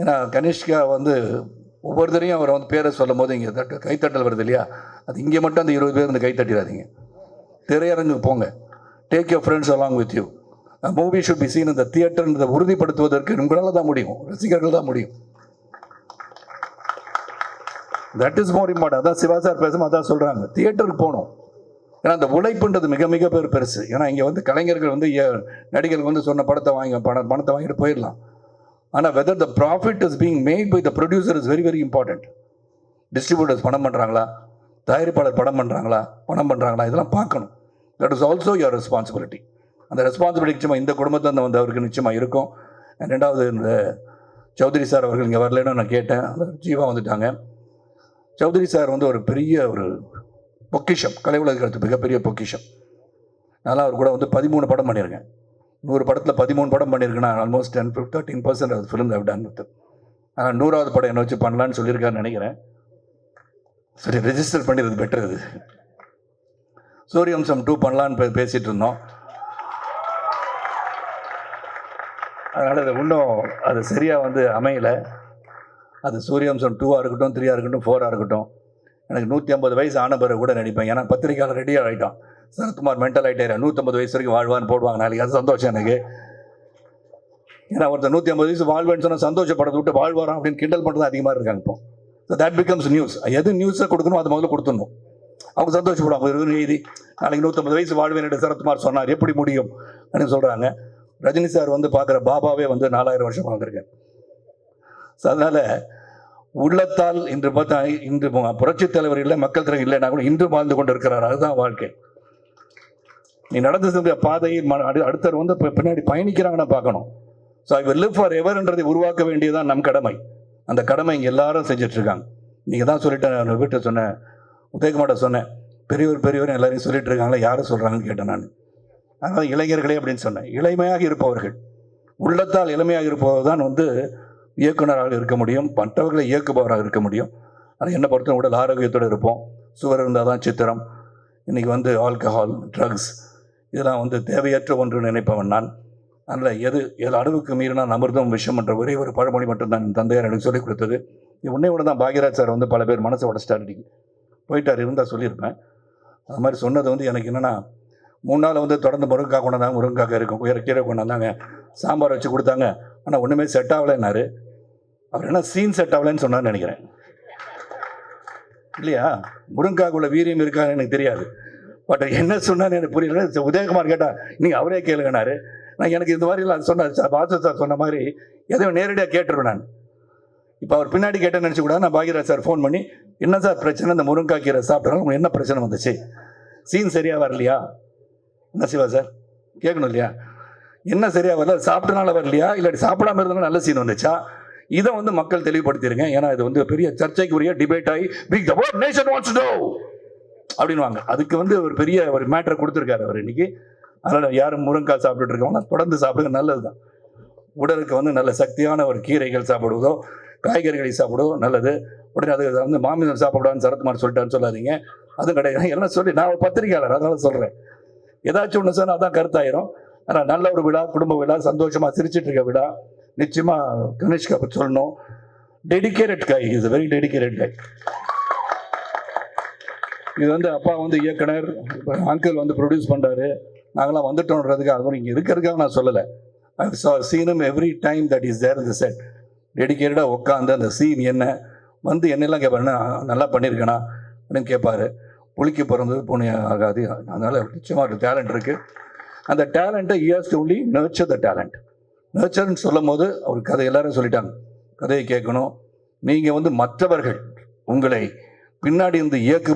ஏன்னா கனிஷ்கா வந்து ஒவ்வொருத்தரையும் அவரை வந்து பேரை சொல்லும் போது இங்கே தட்டு கைத்தட்டல் வருது இல்லையா? அது இங்கே மட்டும் அந்த இருபது பேர் வந்து கைத்தட்டிடாதீங்க திரையரங்குக்கு போங்க. Take your friends along with you movie should be seen இந்த தியேட்டர்ன்றதை உறுதிப்படுத்துவதற்கு உங்களால் தான் முடியும். ரசிகர்கள் தான் முடியும். தட் இஸ் மோர் இம்பார்ட்டன் அதான் சிவா சார் பேசும் அதான் சொல்கிறாங்க தியேட்டருக்கு போகணும். ஏன்னா அந்த உழைப்புன்றது மிக மிக பேர் பெருசு. ஏன்னா இங்கே வந்து கலைஞர்கள் வந்து ஏ- நடிகர்கள் வந்து சொன்ன படத்தை வாங்கி பண பணத்தை வாங்கிட்டு போயிடலாம். ஆனால் whether the profit is being made by the producer is very very important distributors பணம் பண்ணுறாங்களா தயாரிப்பாளர் படம் பண்ணுறாங்களா பணம் பண்ணுறாங்களா இதெல்லாம் பார்க்கணும். That is also your responsibility அந்த ரெஸ்பான்சிபிலிட்டி நிச்சயமாக இந்த குடும்பத்தில் வந்து அவருக்கு நிச்சயமாக இருக்கும். ரெண்டாவது இந்த சௌத்ரி சார் அவர்கள் இங்கே வரலன்னு நான் கேட்டேன். அந்த ஜீவா வந்துட்டாங்க. சௌத்ரி சார் வந்து ஒரு பெரிய ஒரு பொக்கிஷம். கலை உலகத்து மிகப்பெரிய பொக்கிஷம். அதனால் அவர் கூட வந்து பதிமூணு படம் பண்ணியிருக்கேன். நூறு படத்தில் பதிமூணு படம் பண்ணியிருக்கேன் ஆல்மோஸ்ட் டென் தேர்ட்டின் பர்சன்ட் அது ஃபிலிம் ஹவ் டன் வித் ஆனால் நூறாவது படம் என்ன வச்சு பண்ணலான்னு சொல்லியிருக்காருன்னு நினைக்கிறேன். சரி ரெஜிஸ்டர் பண்ணிடுறது பெட்டர் அது சூரியவம்சம் டூ பண்ணலான்னு பேசிகிட்டு இருந்தோம். அதனால் அது இன்னும் அது சரியாக வந்து அமையலை. அது சூரியவம்சம் டூவாக இருக்கட்டும் த்ரீயாக இருக்கட்டும் ஃபோராக இருக்கட்டும். எனக்கு நூற்றி ஐம்பது வயசு ஆன பிறகு கூட நடிப்பேன். ஏன்னா பத்திரிக்கையாளர் ரெடியாக ஆகிட்டான் சரத்குமார் மென்டல் ஆகிட்டாரு நூற்றம்பது வயசு வரைக்கும் வாழ்வான்னு போடுவாங்க. நாளைக்கு அது சந்தோஷம் எனக்கு. ஏன்னா ஒருத்தர் நூற்றி ஐம்பது வயசு வாழ்வேன்னு சொன்னால் சந்தோஷப்படத்தை விட்டு வாழ்வாராம் அப்படின்னு கிண்டல் பண்ணுறது அதிகமாக இருக்காங்க இப்போ. ஸோ தட் பிகம்ஸ் நியூஸ் எது நியூஸை கொடுக்கணும் அது முதல்ல கொடுத்துடணும். அவங்க சந்தோஷப்படுவாங்க. ஒரு எழுதி நாளைக்கு நூற்றம்பது வயசு வாழ்வேன் என்று சரத்குமார் சொன்னார். எப்படி முடியும் அப்படின்னு சொல்கிறாங்க ரஜினி சார் வந்து பார்க்குற பாபாவே வந்து நாலாயிரம் வருஷம் வாழ்ந்திருக்கார். ஸோ அதனால் உள்ளத்தால் இன்று பார்த்தா இன்று புரட்சித் தலைவர் இல்லை மக்கள் தலைவர் இல்லைன்னா கூட இன்று வாழ்ந்து கொண்டு இருக்கிறார் அதுதான் வாழ்க்கை. நீ நடந்து சென்ற பாதையில் ம- அடு- அடுத்தவர் வந்து பின்னாடி பயணிக்கிறாங்கன்னு பார்க்கணும். ஸோ ஐ லிவ் ஃபார் எவர்ன்றதை உருவாக்க வேண்டியதான் நம் கடமை. அந்த கடமை இங்கே எல்லாரும் செஞ்சுட்டு இருக்காங்க நீங்கள் தான் சொல்லிட்டேன் வீட்டை சொன்னேன் உதயகுமார்ட்ட சொன்னேன். பெரியவர் பெரியவர் எல்லாரையும் சொல்லிட்டு இருக்காங்களா யாரும் சொல்கிறாங்கன்னு கேட்டேன் நான். அதனால் இளைஞர்களே அப்படின்னு சொன்னேன். இளமையாக இருப்பவர்கள். உள்ளத்தால் இளமையாக இருப்பவர் தான் வந்து இயக்குனராக இருக்க முடியும் மற்றவர்களை இயக்குபவராக இருக்க முடியும். ஆனால் என்னை பொறுத்த உடல் ஆரோக்கியத்தோடு இருப்போம். சுவர் இருந்தால் தான் சித்திரம். இன்றைக்கி வந்து ஆல்கஹால் ட்ரக்ஸ் இதெல்லாம் வந்து தேவையற்ற ஒன்று நினைப்பவன் நான். அதனால் எது எது அளவுக்கு மீறினா அமிர்தம் விஷம் என்ற ஒரே ஒரு பழமொழி மட்டும்தான் என் தந்தையார் எனக்கு சொல்லிக் கொடுத்தது. இது உன்னை விட தான் பாக்யராஜ் சார் வந்து பல பேர் மனசை உடச்சிட்டார் இன்றைக்கி போயிட்டார் இருந்தால் சொல்லியிருப்பேன். அது மாதிரி சொன்னது வந்து எனக்கு என்னென்னா மூணு நாள் வந்து தொடர்ந்து முருங்கைக்காய் கொண்டாந்தாங்க முருங்கைக்காய் இருக்கும். உயர கீரை கொண்டாந்தாங்க சாம்பார் வச்சு கொடுத்தாங்க. ஆனால் ஒன்றுமே செட் ஆகலைன்னாரு. அவர் என்ன சீன் செட் ஆகலைன்னு சொன்னார்னு நினைக்கிறேன். இல்லையா? முருங்காக்குள்ள வீரியம் இருக்கான்னு எனக்கு தெரியாது. பட் என்ன சொன்னான்னு எனக்கு புரியல. உதயகுமார் கேட்டா நீங்கள் அவரே கேளுங்கனாரு நான் எனக்கு இந்த மாதிரி எல்லாம் சொன்னார். சார் பாசு சார் சொன்ன மாதிரி எதையும் நேரடியாக கேட்டுருவேன் நான். இப்போ அவர் பின்னாடி கேட்டேன்னு நினச்சி கூட நான் பாகிராஜ் சார் ஃபோன் பண்ணி என்ன சார் பிரச்சனை? இந்த முருங்காய் கீரை சாப்பிட்றாலும் உங்களுக்கு என்ன பிரச்சனை வந்துச்சு? சீன் சரியாக வரலையா? என்ன சிவா சார்? கேட்கணும் இல்லையா? என்ன சரியா வரல? சாப்பிட்டனால வரலையா? இல்லாட்டி சாப்பிடாம இருந்தாலும் நல்ல சீன் வந்துச்சா? இதை வந்து மக்கள் தெளிவுபடுத்திருங்க. ஏன்னா இது வந்து பெரிய சர்ச்சைக்குரிய டிபேட் ஆகி big the world nation what's to அப்படின்வாங்க அதுக்கு வந்து ஒரு பெரிய ஒரு மேட்டரை கொடுத்துருக்காரு அவர் இன்னைக்கு. அதனால் யாரும் முருங்காய் சாப்பிட்டுட்டு இருக்கவங்க தொடர்ந்து சாப்பிடுங்க நல்லது தான். உடலுக்கு வந்து நல்ல சக்தியான ஒரு கீரைகள் சாப்பிடுவதோ காய்கறிகளை சாப்பிடுவோ நல்லது. உடனே அது வந்து மாமிசம் சாப்பிடான்னு சரத்குமார் சொல்லிட்டான்னு சொல்லாதீங்க. அதுவும் கிடையாது. எல்லாம் சொல்லி நான் ஒரு பத்திரிகையாளர் அதனால சொல்கிறேன் ஏதாச்சும் ஒன்று சொன்னால் அதான் கருத்தாயிரும். ஆனால் நல்ல ஒரு விழா குடும்ப விழா சந்தோஷமாக சிரிச்சிட்டு இருக்க விழா. நிச்சயமாக கணேஷ்கா சொல்லணும். Dedicated guy is very dedicated guy இது வந்து அப்பா வந்து இயக்குனர் இப்போ அங்கிள் வந்து ப்ரொடியூஸ் பண்ணுறாரு நாங்களாம் வந்துட்டோன்றதுக்கு அதுவும் இங்கே இருக்கிறதுக்காக நான் சொல்லலை. சீனும் every time that is there இந்த செட் டெடிக்கேட்டடாக உட்காந்து அந்த சீன் என்ன வந்து என்னெல்லாம் கேட்பாருன்னா நல்லா பண்ணியிருக்கேனா அப்படின்னு கேட்பாரு புளிக்கு பிறந்தது பூனை ஆகாது அதனால் நிச்சயமாக ஒரு டேலண்ட் இருக்குது அந்த டேலண்ட்டை years only nurture the talent நர்ச்சர்னு சொல்லும் போது அவர் கதை எல்லாரும் சொல்லிட்டாங்க. கதையை கேட்கணும். நீங்கள் வந்து மற்றவர்கள் உங்களை பின்னாடி இருந்து இயக்கு